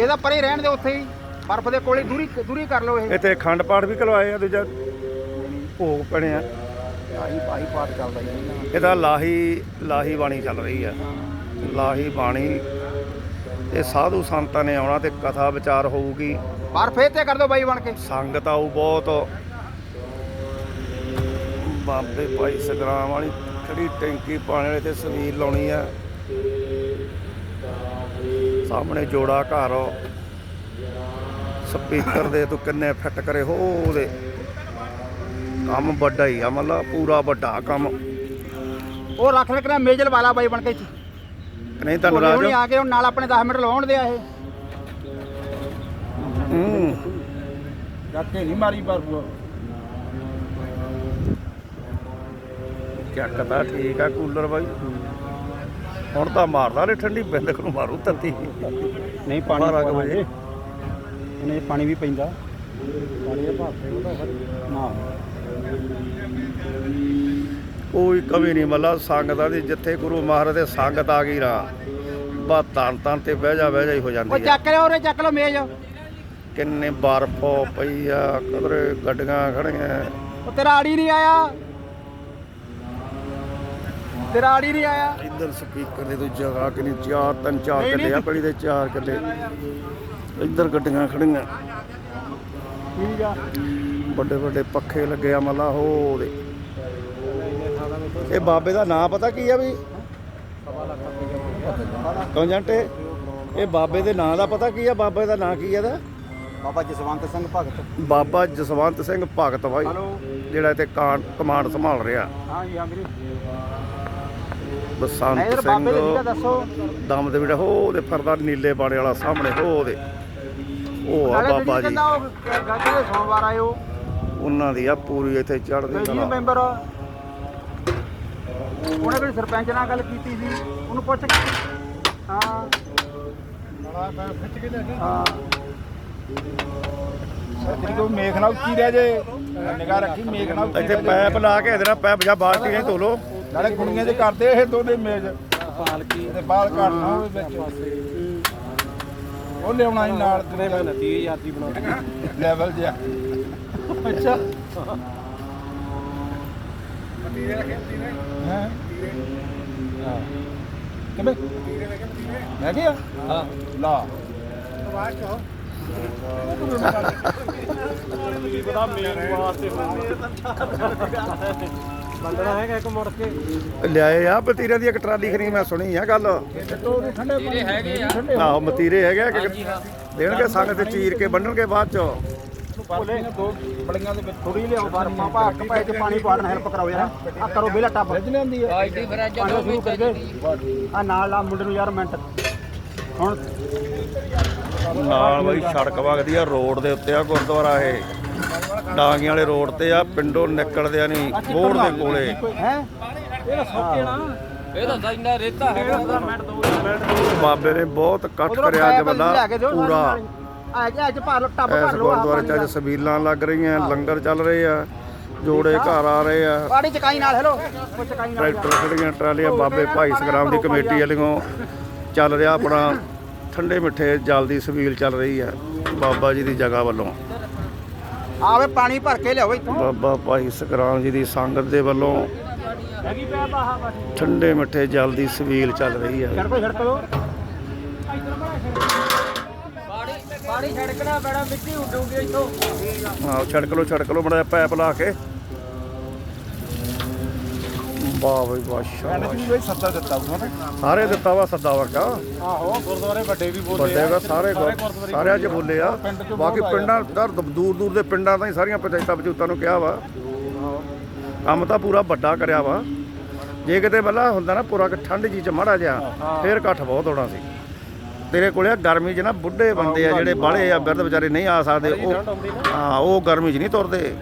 ਇਹਦਾ ਪਰੇ ਰਹਿਣ ਦੇ ਉੱਥੇ ਹੀ। ਬਰਫ਼ ਦੇ ਕੋਲੇ ਦੂਰੀ ਦੂਰੀ ਕਰ ਲਓ ਇਹ। ਇੱਥੇ ਅਖੰਡ ਪਾਠ ਵੀ ਕਰਵਾਏ ਆ ਦੂਜਾ। ਭੋਗ ਪਣੇ ਆ। ਭਾਈ ਭਾਈ ਪਾਠ ਚੱਲਦਾ ਜੀ। ਇਹਦਾ ਲਾਹੀ ਲਾਹੀ ਬਾਣੀ ਚੱਲ ਰਹੀ ਆ। ਲਾਹੀ ਬਾਣੀ। ਇਹ ਸਾਧੂ ਸੰਤਾਂ ਨੇ ਆਉਣਾ ਤੇ ਕਥਾ ਵਿਚਾਰ ਹੋਊਗੀ। ਬਰਫ਼ ਇਹ ਤੇ ਕਰ ਦਿਓ ਬਾਈ ਬਣ ਕੇ। ਸੰਗਤ ਆਊ ਬਹੁਤ। ਬਾਬੇ ਭਾਈ ਸਗਰਾਮ ਵਾਲੀ ਖੜੀ ਟੈਂਕੀ ਪਾਣੀ ਵਾਲੇ ਤੇ ਸਵੀਰ ਲਾਉਣੀ ਆ। ਸਾਹਮਣੇ ਜੋੜਾ ਘਰ ਸਪੀਕਰ ਦੇ ਤੂੰ ਕਿੰਨੇ ਫਿੱਟ ਕਰੇ ਹੋ ਉਹਦੇ। ਕੰਮ ਵੱਡਾ ਹੀ ਆ ਮਤਲਬ ਪੂਰਾ ਵੱਡਾ ਕੰਮ। ਉਹ ਰੱਖ ਲੈ ਕਿ ਮੇਜਲ ਵਾਲਾ ਬਾਈ ਬਣ ਕੇ ਇੱਥੇ। ਨਹੀਂ ਧੰਨਵਾਦ ਹੌਲੀ ਆ ਕੇ ਹੁਣ ਨਾਲ ਆਪਣੇ 10 ਮਿੰਟ ਲਾਉਣ ਦੇ ਆ ਇਹ। ਹੂੰ। ਗੱਕੇ ਨਹੀਂ ਮਾਰੀ ਬਰਫ਼ ਚੱਕਦਾ ਠੀਕ ਆ ਕੂਲਰ ਬਾਈ। ਹੁਣ ਤਾਂ ਮਾਰਦਾ ਨੇ ਠੰਡੀ ਬਿੰਦਕ ਨੂੰ ਮਾਰੂ ਤੱਤੀ ਨਹੀਂ ਪਾਣੀ ਪਾਵਾਂਗੇ। ਇਹਨੇ ਪਾਣੀ ਵੀ ਪੈਂਦਾ। ਪਾਣੀ ਦੇ ਭਾਪੇ ਉਹਦਾ ਨਾ। ਕੋਈ ਕਮੀ ਨਹੀਂ ਮੱਲਾ ਸੰਗਤਾਂ ਦੀ ਜਿੱਥੇ ਗੁਰੂ ਮਹਾਰਾਜ ਦੇ ਸੰਗਤ ਆ ਗਈ ਰਾ ਬਾ ਤਨ ਤਨ ਤੇ ਬਹਿ ਜਾ ਬਹਿ ਜਾ ਹੀ ਹੋ ਉਹ ਜਾਂਦੀ ਆ। ਚੱਕ ਲਿਓ ਉਰੇ ਚੱਕ ਲਓ ਮੇਜ਼। ਕਿੰਨੇ ਬਰਫ ਪਈ ਆ ਕਦਰੇ ਗੱਡੀਆਂ ਖੜੀਆਂ। ਉਹ ਤੇਰਾ ਆੜੀ ਨਹੀਂ ਆਇਆ। ਤੇਰਾ ਆੜੀ ਨਹੀਂ ਆਇਆ? ਇੱਧਰ ਸਪੀਕਰ ਦੇ ਤੋਂ ਜਗ੍ਹਾ ਕਿ ਨਹੀਂ ਚਾਰ ਤਿੰਨ ਚਾਰ ਨਹੀਂ, ਕਿੱਲੇ ਆ ਨਹੀਂ। ਪੜੀ ਦੇ ਚਾਰ ਕਿੱਲੇ ਇੱਧਰ ਗੱਡੀਆਂ ਖੜੀਆਂ। ਠੀਕ ਆ। ਵੱਡੇ ਵੱਡੇ ਪੱਖੇ ਲੱਗੇ ਆ ਮੱਲਾ ਹੋ ਦੇ। ਇਹ ਬਾਬੇ ਦਾ ਨਾਂ ਪਤਾ ਕੀ ਆ ਵੀ? ਕੌਣ ਜੰਟੇ? ਇਹ ਬਾਬੇ ਦੇ ਨਾਂ ਦਾ ਪਤਾ ਕੀ ਆ? ਬਾਬੇ ਦਾ ਨਾਂ ਕੀ ਆ ਇਹਦਾ? ਬਾਬਾ ਜਸਵੰਤ ਸਿੰਘ ਭਗਤ। ਬਾਬਾ ਜਸਵੰਤ ਸਿੰਘ ਭਗਤ ਬਾਈ ਜਿਹੜਾ ਇੱਥੇ ਕਾਂ- ਕਮਾਂਡ ਸੰਭਾਲ ਰਿਹਾ। ਹਾਂ ਜੀ ਹਾਂ ਵੀਰੇ ਬਸੰਤ ਸਿੰਘ ਦੱਸੋ। ਦਮ ਦੇ ਵੀੜਾ ਹੋ ਉਹਦੇ ਫਰਦਾ ਨੀਲੇ ਬਾਣੇ ਵਾਲਾ ਸਾਹਮਣੇ ਹੋ ਉਹਦੇ ਉਹ ਆ ਬਾਬਾ ਜੀ। ਕਹਿੰਦਾ ਉਹ ਗੱਡੀ ਦੇ ਸੋਮਵਾਰ ਆਇਓ ਉਹਨਾਂ ਦੀ ਆ ਪੂਰੀ ਇੱਥੇ ਚੜ੍ਹਦੀ ਜੀ ਕਲਾ। ਮੈਂਬਰ ਉਹਨੇ ਵੀ ਸਰਪੰਚ ਨਾਲ ਗੱਲ ਕੀਤੀ ਸੀ। ਉਹਨੂੰ ਪੁੱਛ ਹਾਂ ਹਾਂ। ਸੱਤਰੀ ਕੋ ਮੇਖ ਨਾਲ ਉੱਚੀ ਰਹਿ ਜੇ। ਨਿਗਾਹ ਰੱਖੀ ਮੇਖ ਨਾਲ ਇੱਥੇ। ਪੈਪ ਲਾ ਕੇ ਇਹਦੇ ਨਾਲ ਪੈਪ ਜਾਂ ਬਾਲਟੀ ਨਹੀਂ ਧੋ ਲੋ ਨਾਲੇ ਕੁੜੀਆਂ ਦੇ ਕਰਦੇ ਇਹ ਦੋਨੇ ਮੇਜ਼। ਪਾਲਕੀ। ਤੇ ਬਾਲ ਕਾਟਣਾ ਹੋਵੇ ਵਿੱਚ। ਉਹ ਲਿਆਉਣਾ ਹੀ ਨਾਲ। ਕਿਵੇਂ ਮੈਂ 30000 ਦੀ ਬਣਾ ਲੈਵਲ ਜਿਆ ਅੱਛਾ। ਹੈ? ਕਿਵੇਂ? ਮੈਂ ਗਿਆ ਹਾਂ। ਲਾ। ਬੰਦਣਾ ਹੈਗਾ ਇੱਕ ਮੁੜ ਕੇ। ਲਿਆਏ ਆ ਪਤੀਰੇ ਦੀ ਇੱਕ ਟਰਾਲੀ ਖਰੀ ਮੈਂ ਸੁਣੀ ਆ ਗੱਲ। ਠੰਡੇ ਹੈਗੇ ਆ। ਆਹੋ ਮਤੀਰੇ ਹੈਗੇ ਆ ਕਿ ਦੇਣਗੇ ਸੰਗ ਤੇ ਚੀਰ ਕੇ ਬੰਨਣਗੇ ਬਾਅਦ ਚ। ਕੋਲੇ ਦੋ ਬੜੀਆਂ ਦੇ ਵਿੱਚ ਥੋੜੀ ਲਿਆਓ ਬਰਫਾਂ ਭਾਗ ਕੇ ਭਾਈ ਤੇ ਪਾਣੀ ਪਾੜਨ ਹੈਲਪ ਕਰਾਓ ਯਾਰ। ਆ ਕਰੋ ਬਿਲਾ ਟੱਪ। ਫ੍ਰਿਜ ਲਿਆਂਦੀ ਆ ਪਾਣੀ ਸ਼ੁਰੂ ਕਰਕੇ ਆ ਨਾਲ ਲਾ ਮੁੰਡੇ ਨੂੰ ਯਾਰ ਮਿੰਟ। ਹੁਣ ਨਾਲ ਬਈ ਸੜਕ ਵਗਦੀ ਆ ਰੋਡ ਦੇ ਉੱਤੇ ਆ ਗੁਰਦੁਆਰਾ ਇਹ। ਡਾਂਗੀਆਂ ਵਾਲੇ ਰੋਡ ਤੇ ਆ ਪਿੰਡੋਂ ਨਿਕਲਦੇ ਆ ਨਹੀਂ ਬੋੜ ਦੇ ਕੋਲੇ। ਹੈ? ਇਹ ਸੌਕੇ ਨਾ। ਇਹ ਤਾਂ ਸਾਡਾ ਰੇਤਾ ਹੈਗਾ ਮਿੰਟ ਦੋ ਮਿੰਟ। ਬਾਬੇ ਨੇ ਬਹੁਤ ਇਕੱਠ ਕਰਿਆ ਅੱਜ ਬੰਦਾ ਪੂਰਾ। ਅੱਜ ਭਰ ਲਓ ਟੱਬ ਇਸ ਭਰ ਲਓ ਆਹ ਗੁਰਦੁਆਰੇ ਚ ਪਾਣੀ ਅੱਜ ਸਬੀਲਾਂ ਲੱਗ ਰਹੀਆਂ ਲੰਗਰ ਚੱਲ ਰਹੇ ਆ ਜੋੜੇ ਘਰ ਆ ਰਹੇ ਆ। ਪਾਣੀ ਚਕਾਈ ਨਾਲ ਹੈਲੋ। ਚਕਾਈ ਨਾਲ ਟਰੈਕਟਰ ਖੜੀਆਂ ਟਰਾਲੀਆਂ ਬਾਬੇ ਭਾਈ ਸਗਰਾਮ ਦੀ ਕਮੇਟੀ ਵੱਲੋਂ ਚੱਲ ਰਿਹਾ ਆਪਣਾ ਠੰਡੇ ਮਿੱਠੇ ਜਲ ਦੀ ਸਬੀਲ ਚੱਲ ਰਹੀ ਆ ਬਾਬਾ ਜੀ ਦੀ ਜਗ੍ਹਾ ਵੱਲੋਂ। ਆਵੇ ਪਾਣੀ ਭਰ ਕੇ ਲਿਆਓ ਇੱਥੋਂ। ਬਾਬਾ ਭਾਈ ਸਗਰਾਮ ਜੀ ਦੀ ਸੰਗਤ ਦੇ ਵੱਲੋਂ ਠੰਡੇ ਮਿੱਠੇ ਜਲ ਦੀ ਸਬੀਲ ਚੱਲ ਰਹੀ ਪਾਣੀ ਪਾਣੀ ਛੜਕਣਾ ਬੜਾ ਮਿੱਟੀ ਉੱਡੂਗੀ ਇੱਥੋਂ। ਆਹ ਛੜਕ ਲੋ ਛੜਕ ਲੋ ਬੜਾ ਪੈਪ ਲਾ ਕੇ। ਵਾਹ ਬਈ ਵਾਹ ਸ਼ਾਬਾਸ਼। ਵੀ ਕੋਈ ਸੱਦਾ ਦਿੱਤਾ ਉਹਨਾਂ ਨੇ। ਸਾਰੇ ਦਿੱਤਾ ਵਾ ਸੱਦਾ ਵਰਗਾ। ਆਹੋ ਗੁਰਦੁਆਰੇ ਵੱਡੇ ਵੀ ਵੱਡੇ ਵਾ ਸਾਰੇ ਸਾਰਿਆਂ 'ਚ ਬੋਲੇ ਆ। ਬਾਕੀ ਪਿੰਡਾਂ ਦਰ ਦੂਰ ਦੂਰ ਦੇ ਪਿੰਡਾਂ ਤਾਂ ਹੀ ਸਾਰੀਆਂ ਪੰਚਾਇਤਾਂ ਪੰਚੂਤਾਂ ਨੂੰ ਕਿਹਾ ਵਾ। ਕੰਮ ਤਾਂ ਪੂਰਾ ਵੱਡਾ ਕਰਿਆ ਵਾ। ਜੇ ਕਿਤੇ ਬੱਲਾ ਹੁੰਦਾ ਨਾ ਪੂਰਾ ਠੰਡ ਜੀ ਚ ਮਾੜਾ ਜਿਹਾ ਫੇਰ ਇਕੱਠ ਬਹੁਤ ਹੋਣਾ ਸੀ। ਤੇਰੇ ਕੋਲੇ ਆ ਗਰਮੀ 'ਚ ਨਾ ਬੁੱਢੇ ਬੰਦੇ ਆ ਜਿਹੜੇ ਬਾਹਲੇ ਆ ਬਿਰਧ ਵਿਚਾਰੇ ਨਹੀਂ ਆ ਸਕਦੇ ਉਹ ਹਾਂ ਉਹ ਗਰਮੀ 'ਚ ਨਹੀਂ ਤੁਰਦੇ।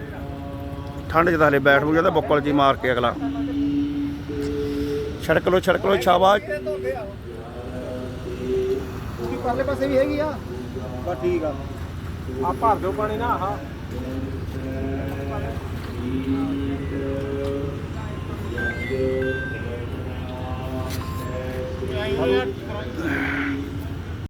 ਠੰਡ 'ਚ ਤਾਂ ਹਲੇ ਬੈਠ ਬੂ ਜਾਂਦਾ ਬੁੱਕਲ ਜੀ ਮਾਰ ਕੇ ਅਗਲਾ। ਛੜਕ ਲੋ ਛੜਕ ਲੋ ਸ਼ਾਬਾਸ਼। ਕੀ ਪਰਲੇ ਪਾਸੇ ਵੀ ਹੈਗੀ ਆ? ਬਸ ਠੀਕ ਆ। ਆ ਭਰ ਦਿਓ ਪਾਣੀ ਨਾ ਆਹ।